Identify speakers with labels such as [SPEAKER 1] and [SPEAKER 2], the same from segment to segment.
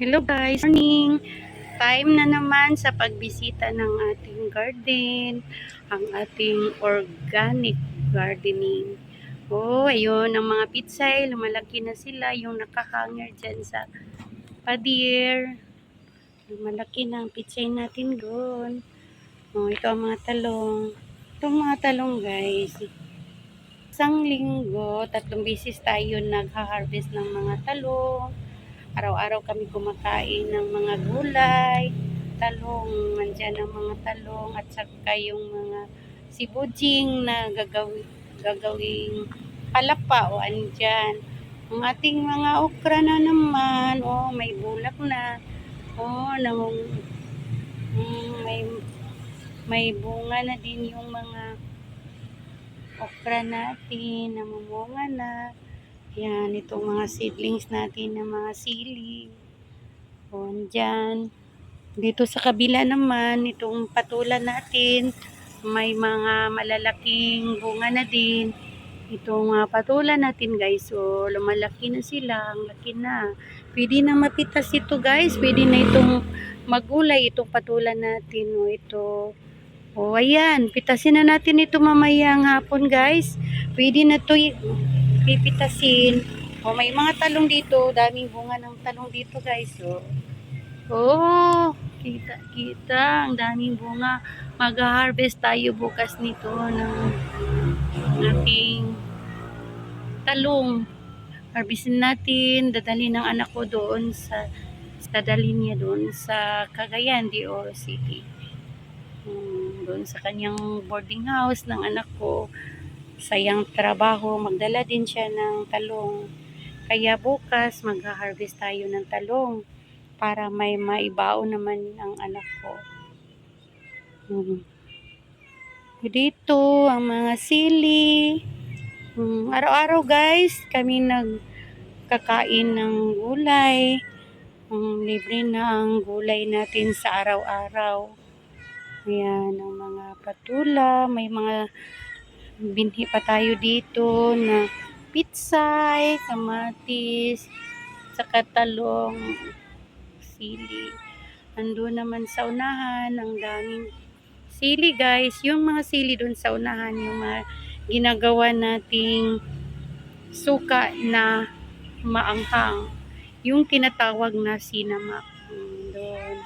[SPEAKER 1] Hello guys, morning! Time na naman sa pagbisita ng ating garden, ang ating organic gardening. Oh, ayun, ang mga pitsay, lumalaki na sila, yung nakahanger dyan sa padir. Lumalaki na ang pitsay natin doon. Oh, ito ang mga talong. Ito ang mga talong guys. Isang linggo, tatlong beses tayo nagha-harvest ng mga talong. Araw-araw kami kumakain ng mga gulay, talong, nandyan ang mga talong at saka yung mga sibujing na gagawin, gagawing palapa o andyan. Ang ating mga okra na naman, oh, may bulak na. Oh, nang, mm, may, may bunga na din yung mga okra natin, namumunga na. Yan, itong mga seedlings natin ng mga sili. O, andyan. Dito sa kabila naman, itong patula natin, may mga malalaking bunga na din. Itong uh, patula natin guys, so lumalaki na sila, ang laki na. Pwede na mapitas ito guys, pwede na itong magulay, itong patula natin. O, ito. O, ayan, pitasin na natin ito mamayang hapon guys. Pwede na to pipitasin. O, may mga talong dito. Daming bunga ng talong dito, guys. O. Oh, kita, kita. Ang daming bunga. Mag-harvest tayo bukas nito ng ating talong. Harvestin natin. Dadalhin ng anak ko doon sa dadalhin niya doon sa Cagayan de Oro City. Hmm, doon sa kanyang boarding house ng anak ko sayang trabaho, magdala din siya ng talong. Kaya bukas mag-harvest tayo ng talong para may maibaon naman ang anak ko. Hmm. Dito ang mga sili. Hmm. Araw-araw guys, kami nagkakain ng gulay. Hmm, libre na ang gulay natin sa araw-araw. Ayan, ang mga patula, may mga binhi pa tayo dito na pitsay, kamatis, saka talong, sili. Ando naman sa unahan, ang daming sili guys. Yung mga sili doon sa unahan, yung mga ginagawa nating suka na maanghang. Yung tinatawag na sinamak. Doon.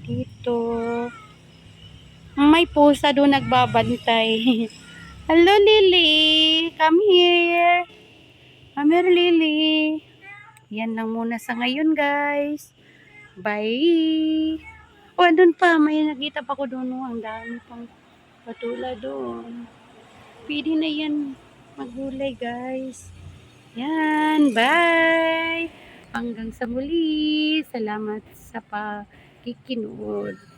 [SPEAKER 1] Dito. May pusa doon nagbabantay. Hello, Lily. Come here. Come here, Lily. Yan lang muna sa ngayon, guys. Bye. O, oh, andun pa. May nakita pa ko doon. Oh, ang dami pang patula doon. Pwede na yan magulay, guys. Yan. Bye. Hanggang sa muli. Salamat sa pakikinood.